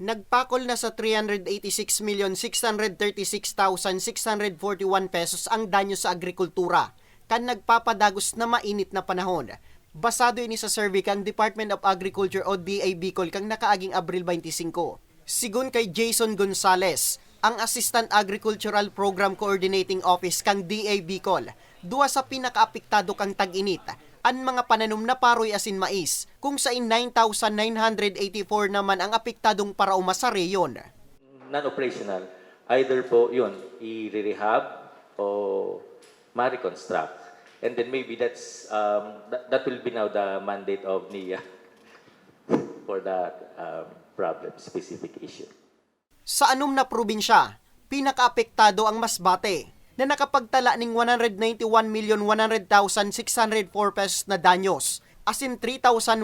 Nagpakol na sa 386,636,641 pesos ang danyo sa agrikultura kan nagpapadagos na mainit na panahon. Basado ini sa survey kang Department of Agriculture o DA Bicol kang nakaaging Abril 25. Sigun kay Jason Gonzales, ang Assistant Agricultural Program Coordinating Office kang DA Bicol, duwa sa pinakaapektado kang tag-init ang mga pananom na paroy asin mais, kung sa 9,984 naman ang apektadong parauma sa reyon. non-operational, either po yun, i-rehab o ma-reconstruct. And then maybe that's, um, that, that will be now the mandate of NIA for that um, problem, specific issue. Sa anom na probinsya, pinakaapektado ang Masbate na nakapagtala ng 191,100,604 pesos na danyos, as in 3,122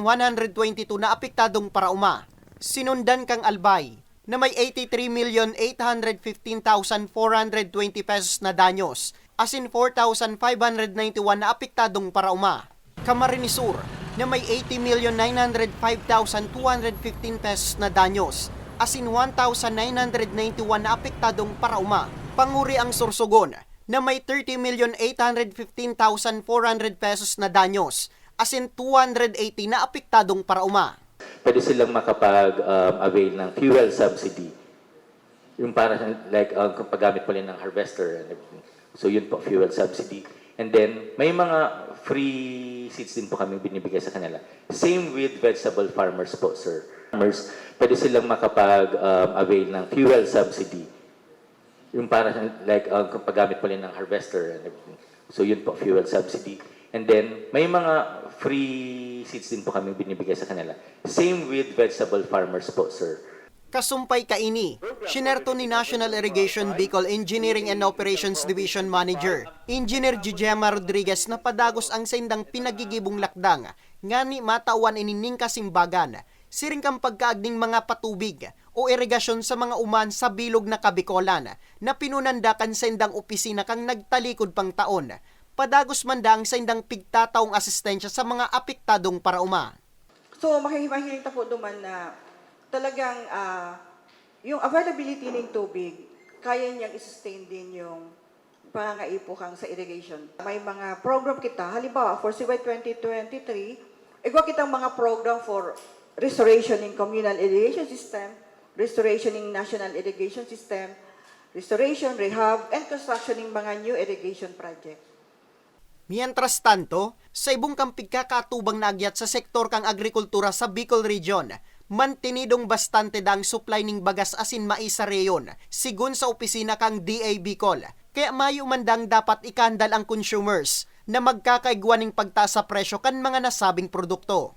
na apektadong parauma. Sinundan kang Albay na may 83,815,420 pesos na danyos, as in 4,591 na apektadong parauma. Camarines Sur na may 80,905,215 pesos na danyos, as in 1,991 na apektadong parauma. Panguri ang Sorsogon na may 30,815,400 pesos na danyos, as in 280 na apektadong parauma. Pwede silang makapag-avail ng fuel subsidy. Yung para like uh, paggamit nila ng harvester and everything. So yun po, fuel subsidy. And then, may mga free seeds din po kami binibigay sa kanila. Same with vegetable farmers po, sir. Farmers, pwede silang makapag-avail ng fuel subsidy. Yung para like uh, paggamit po nila ng harvester and everything. So yun po, fuel subsidy. And then, may mga free seeds din po kami binibigay sa kanila. Same with vegetable farmers po, sir. Kasumpay kaini, sinerto ni National Irrigation Bicol Engineering and Operations Division Manager, Engineer Jujema Rodriguez na padagos ang sendang pinagigibong lakdang, nga ni matawan inining kasimbagan, siring kang pagkaagning mga patubig o irigasyon sa mga uman sa bilog na kabikolan na pinunandakan sa indang opisina kang nagtalikod pang taon. Padagos man da ang sendang pigtataong asistensya sa mga apektadong parauma. So, makihimahiling ta po duman na talagang ah, yung availability ng tubig, kaya niyang i-sustain din yung pangangaipukang sa irrigation. May mga program kita, halimbawa for CY 2023, igwa kitang mga program for restoration in communal irrigation system, restoration in national irrigation system, restoration, rehab, and construction ng mga new irrigation project. Mientras tanto, sa ibong kang pigkakatubang nagyat sa sektor kang agrikultura sa Bicol Region, mantinidong bastante dang supply ning bagas asin mais sa reyon, sigun sa opisina kang DA Bicol. Kaya mayo mandang dapat ikandal ang consumers na magkakaigwa ning pagtaas sa presyo kan mga nasabing produkto.